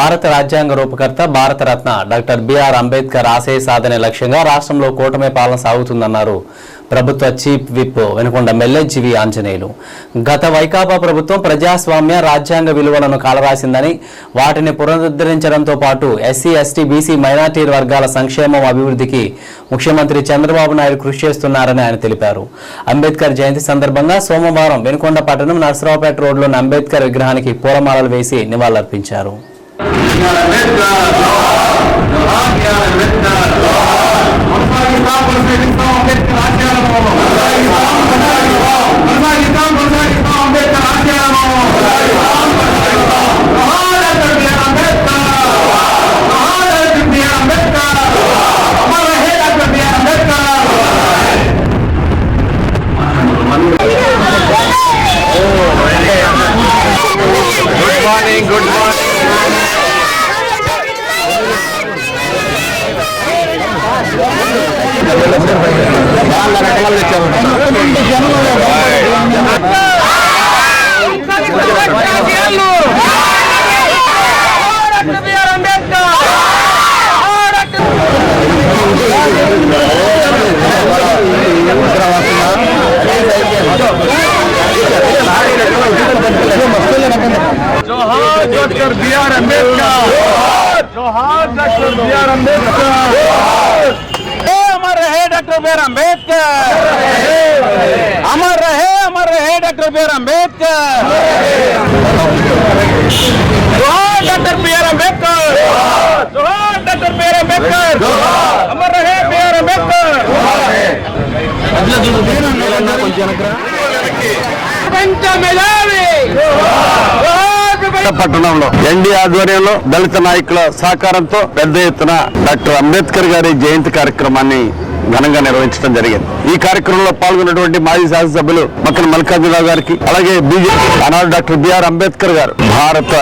భారత రాజ్యాంగ రూపకర్త Bharat Ratna doctor B R Ambedkar ఆశయ సాధనే లక్ష్యంగా రాష్ట్రంలో కూటమి పాలన సాగుతుందన్నారు. ప్రభుత్వ చీఫ్ విప్ వెనుకొండ మెల్లెజ్జివి ఆంజనేయులు. గత వైకాపా ప్రభుత్వం ప్రజాస్వామ్య రాజ్యాంగ విలువలను కాలరాసిందని వాటిని పునరుద్ధరించడంతో పాటు ఎస్సీ ఎస్టీ బీసీ మైనార్టీ వర్గాల సంక్షేమం అభివృద్ధికి ముఖ్యమంత్రి చంద్రబాబు నాయుడు కృషి చేస్తున్నారని ఆయన తెలిపారు. అంబేద్కర్ జయంతి సందర్భంగా సోమవారం వెనుకొండ పట్టణం నర్సరావుపేట రోడ్లోని అంబేద్కర్ విగ్రహానికి పూలమాలలు వేసి నివాళులర్పించారు. يعني مثل نهار يعني مثل والله يسام والله يسام مثل عشي على موضوع والله يسام والله يسام والله يسام والله يسام مثل عشي على موضوع والله يسام والله يسام نهار تبني مثل نهار تبني مثل مرة هنا تبني مثل Oh, good morning, good morning. Good morning जोहार डॉक्टर बी आर अम्बेडकर जोहार डॉक्टर बी आर अम्बेडकर अमर रहे डॉक्टर बी आर अम्बेडकर अमर रहे अमर रहे डॉक्टर बी आर अम्बेडकर जोहार डॉक्टर बी आर अम्बेडकर जोहार डॉक्टर बी आर अम्बेडकर अमर रहे बी आर अम्बेडकर పట్టణంలో ఎన్డీ ఆధ్వర్యంలో దళిత నాయకుల సహకారంతో పెద్ద ఎత్తున డాక్టర్ అంబేద్కర్ గారి జయంతి కార్యక్రమాన్ని ఘనంగా నిర్వహించడం జరిగింది. ఈ కార్యక్రమంలో పాల్గొన్నటువంటి మాజీ శాసనసభ్యులు మక్కన మల్లికార్జునరావు గారికి అలాగే బీజేపీ ఆనాడు డాక్టర్ బిఆర్ అంబేద్కర్ గారు భారత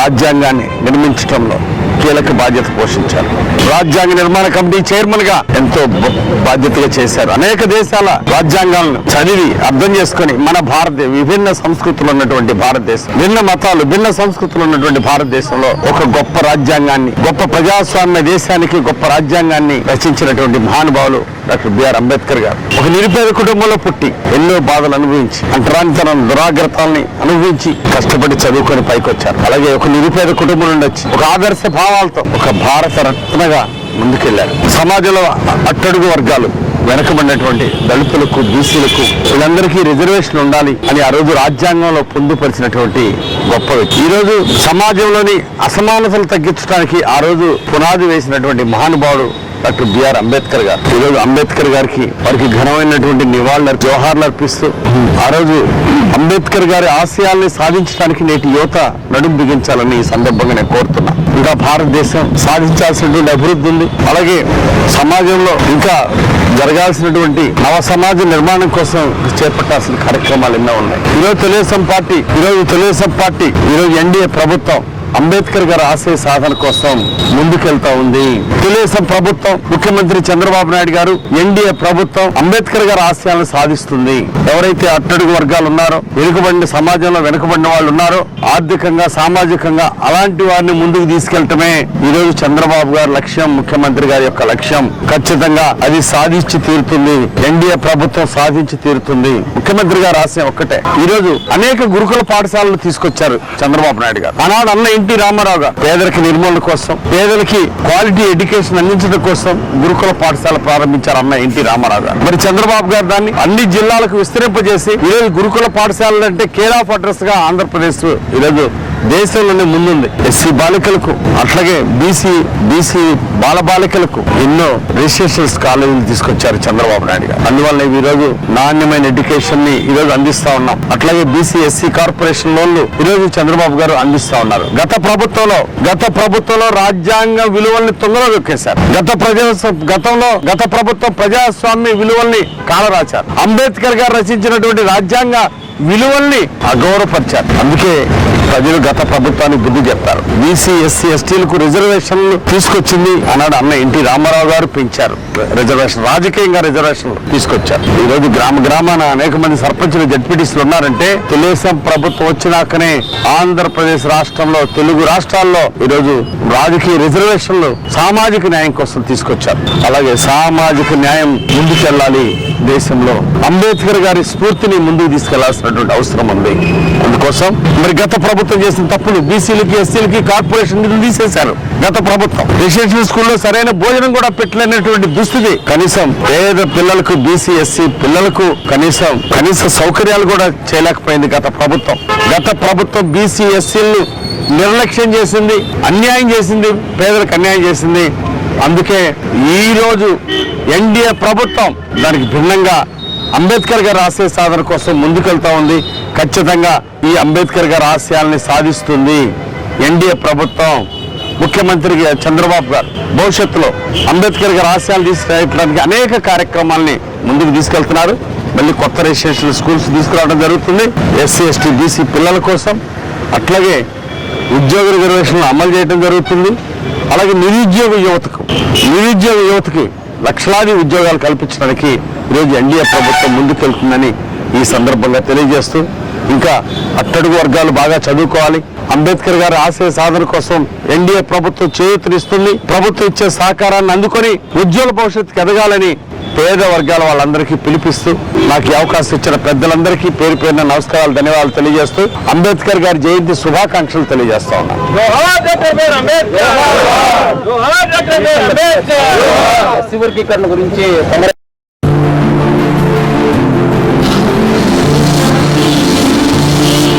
రాజ్యాంగాన్ని నిర్మించడంలో కీలక బాధ్యత పోషించారు. రాజ్యాంగ నిర్మాణ కమిటీ చైర్మన్గా ఎంతో బాధ్యతగా చేశారు. అనేక దేశాల రాజ్యాంగాలను చదివి అర్థం చేసుకొని మన భారత విభిన్న సంస్కృతులు ఉన్నటువంటి భారతదేశం భిన్న మతాలు భిన్న సంస్కృతులు ఉన్నటువంటి భారతదేశంలో ఒక గొప్ప రాజ్యాంగాన్ని గొప్ప ప్రజాస్వామ్య దేశానికి గొప్ప రాజ్యాంగాన్ని రచించినటువంటి మహానుభావులు డాక్టర్ బిఆర్ అంబేద్కర్ గారు. ఒక నిరుపేద కుటుంబంలో పుట్టి ఎన్నో బాధలు అనుభవించి అంటరానితనం దురాగ్రతల్ని అనుభవించి కష్టపడి చదువుకొని పైకొచ్చారు. అలాగే ఒక నిరుపేద కుటుంబం నుండి వచ్చి ఒక ఆదర్శ భావాలతో ఒక భారత రత్నగా ముందుకెళ్ళారు సమాజంలో అట్టడుగు వర్గాలు వెనకబడినటువంటి దళితులకు బీసీలకు వీళ్ళందరికీ రిజర్వేషన్ ఉండాలి అని ఆ రోజు రాజ్యాంగంలో పొందుపరిచినటువంటి గొప్ప వ్యక్తి. ఈ రోజు సమాజంలోని అసమానతలు తగ్గించడానికి ఆ రోజు పునాది వేసినటువంటి మహానుభావుడు డాక్టర్ బిఆర్ అంబేద్కర్ గారు. ఈరోజు అంబేద్కర్ గారికి వారికి ఘనమైనటువంటి నివాళులు జోహార్లు అర్పిస్తూ ఆ రోజు అంబేద్కర్ గారి ఆశయాల్ని సాధించడానికి నేటి యువత నడుం బిగించాలని ఈ సందర్భంగా నేను కోరుతున్నా. ఇంకా భారతదేశం సాధించాల్సినటువంటి అభివృద్ధి ఉంది. అలాగే సమాజంలో ఇంకా జరగాల్సినటువంటి నవ సమాజ నిర్మాణం కోసం చేపట్టాల్సిన కార్యక్రమాలు ఎన్నో ఉన్నాయి. ఈరోజు తెలుగుదేశం పార్టీ ఈరోజు తెలుగుదేశం పార్టీ ఈరోజు ఎన్డీఏ ప్రభుత్వం అంబేద్కర్ గారి ఆశయ సాధన కోసం ముందుకెళ్తా ఉంది. తెలుగుదేశం ప్రభుత్వం ముఖ్యమంత్రి చంద్రబాబు నాయుడు గారు ఎన్డీఏ ప్రభుత్వం అంబేద్కర్ గారి ఆశయాలను సాధిస్తుంది. ఎవరైతే అట్టడుగు వర్గాలు ఉన్నారో వెనుకబడిన సమాజంలో వెనుకబడిన వాళ్ళు ఉన్నారో ఆర్థికంగా సామాజికంగా అలాంటి వారిని ముందుకు తీసుకెళ్ళటమే ఈరోజు చంద్రబాబు గారి లక్ష్యం ముఖ్యమంత్రి గారి యొక్క లక్ష్యం. ఖచ్చితంగా అది సాధించి తీరుతుంది. ఎన్డీఏ ప్రభుత్వం సాధించి తీరుతుంది. ముఖ్యమంత్రి గారు ఆశయం ఒక్కటే. ఈరోజు అనేక గురుకుల పాఠశాలలు తీసుకొచ్చారు చంద్రబాబు నాయుడు గారు. ఆనాడు అన్న ఎన్టీ రామారావు గారు. పేదరికి నిర్మూలన కోసం పేదలకి క్వాలిటీ ఎడ్యుకేషన్ అందించడం కోసం గురుకుల పాఠశాల ప్రారంభించారు అన్న ఎన్టీ రామారావు గారు. మరి చంద్రబాబు గారు దాన్ని అన్ని జిల్లాలకు విస్తరింపజేసి ఈరోజు గురుకుల పాఠశాలలు అంటే కేర్ ఆఫ్ అడ్రస్గా ఆంధ్రప్రదేశ్ ఈరోజు దేశంలోనే ముందుంది. ఎస్సీ బాలికలకు అట్లాగే బీసీ బీసీ బాల బాలికలకు ఎన్నో రిజిస్ట్రేషన్స్ కాలేజీలు తీసుకొచ్చారు చంద్రబాబు నాయుడు గారు. అందువల్ల ఈ రోజు నాణ్యమైన ఎడ్యుకేషన్ని ఈ రోజు అందిస్తా ఉన్నాం. అట్లాగే బీసీ ఎస్సీ కార్పొరేషన్ లోన్లు ఈ రోజు చంద్రబాబు గారు అందిస్తా ఉన్నారు. గత ప్రభుత్వంలో గత ప్రభుత్వంలో రాజ్యాంగ విలువల్ని తొందరగా దొక్కేశారు గత ప్రజా గతంలో గత ప్రభుత్వం ప్రజాస్వామ్య విలువల్ని కాలరాచారు అంబేద్కర్ గారు రచించినటువంటి రాజ్యాంగ విలువల్ని అగౌరవపరిచారు. అందుకే ప్రజలు గత ప్రభుత్వానికి బుద్ధి చెప్తారు బీసీ ఎస్సీ ఎస్టీలకు రిజర్వేషన్లు తీసుకొచ్చింది అన్నాడు అన్న ఎన్టీ రామారావు గారు పెంచారు. రిజర్వేషన్ రాజకీయంగా రిజర్వేషన్లు తీసుకొచ్చారు. ఈ రోజు గ్రామ గ్రామాన అనేక మంది సర్పంచులు జడ్పీటీసీలు ఉన్నారంటే తెలుగుదేశం ప్రభుత్వం వచ్చినాకనే ఆంధ్రప్రదేశ్ రాష్ట్రంలో తెలుగు రాష్ట్రాల్లో ఈ రోజు రాజకీయ రిజర్వేషన్లు సామాజిక న్యాయం కోసం తీసుకొచ్చారు. అలాగే సామాజిక న్యాయం ముందుకెళ్ళాలి దేశంలో. అంబేద్కర్ గారి స్ఫూర్తిని ముందుకు తీసుకెళ్ళాల్సినటువంటి అవసరం ఉంది. అందుకోసం మరి గత ప్రభుత్వం చేసిన తప్పులు బీసీలకి ఎస్సీలకి కార్పొరేషన్ నిధులు తీసేశారు గత ప్రభుత్వం. రెసిడెన్షియల్ స్కూల్లో సరైన భోజనం కూడా పెట్టలేనటువంటి దుస్థితి. కనీసం పేద పిల్లలకు బీసీ ఎస్సీ పిల్లలకు కనీసం కనీస సౌకర్యాలు కూడా చేయలేకపోయింది గత ప్రభుత్వం. గత ప్రభుత్వం బీసీ ఎస్సీలు నిర్లక్ష్యం చేసింది అన్యాయం చేసింది పేదలకు అన్యాయం చేసింది. అందుకే ఈ రోజు ఎన్డీఏ ప్రభుత్వం దానికి భిన్నంగా అంబేద్కర్ గారి ఆశయ సాధన కోసం ముందుకెళ్తా ఉంది. ఖచ్చితంగా ఈ అంబేద్కర్ గారి ఆశయాల్ని సాధిస్తుంది. ఎన్డీఏ ప్రభుత్వం ముఖ్యమంత్రి చంద్రబాబు గారు భవిష్యత్తులో అంబేద్కర్ గారి ఆశయాలు తీసుకెళ్ళడానికి అనేక కార్యక్రమాల్ని ముందుకు తీసుకెళ్తున్నారు. మళ్ళీ కొత్త రిజిస్ట్రేషన్ స్కూల్స్ తీసుకురావడం జరుగుతుంది. ఎస్సీ ఎస్టీ బీసీ పిల్లల కోసం అట్లాగే ఉద్యోగ రిజర్వేషన్లు అమలు చేయడం జరుగుతుంది. అలాగే నిరుద్యోగ యువతకు నిరుద్యోగ యువతకి లక్షలాది ఉద్యోగాలు కల్పించడానికి ఈరోజు ఎన్డీఏ ప్రభుత్వం ముందుకెళ్తుందని ఈ సందర్భంగా తెలియజేస్తూ ఇంకా అట్టడుగు వర్గాలు బాగా చదువుకోవాలి. అంబేద్కర్ గారి ఆశయ సాధన కోసం ఎన్డీఏ ప్రభుత్వం చేయూతనిస్తుంది. ప్రభుత్వం ఇచ్చే సహకారాన్ని అందుకొని ఉజ్వల భవిష్యత్తుకు ఎదగాలని పేద వర్గాల వాళ్ళందరికీ పిలిపిస్తూ నాకు ఈ అవకాశం ఇచ్చిన పెద్దలందరికీ పేరు పేరున నమస్కారాలు ధన్యవాదాలు తెలియజేస్తూ అంబేద్కర్ గారి జయంతి శుభాకాంక్షలు తెలియజేస్తా ఉన్నాను ఎస్సీ గురించి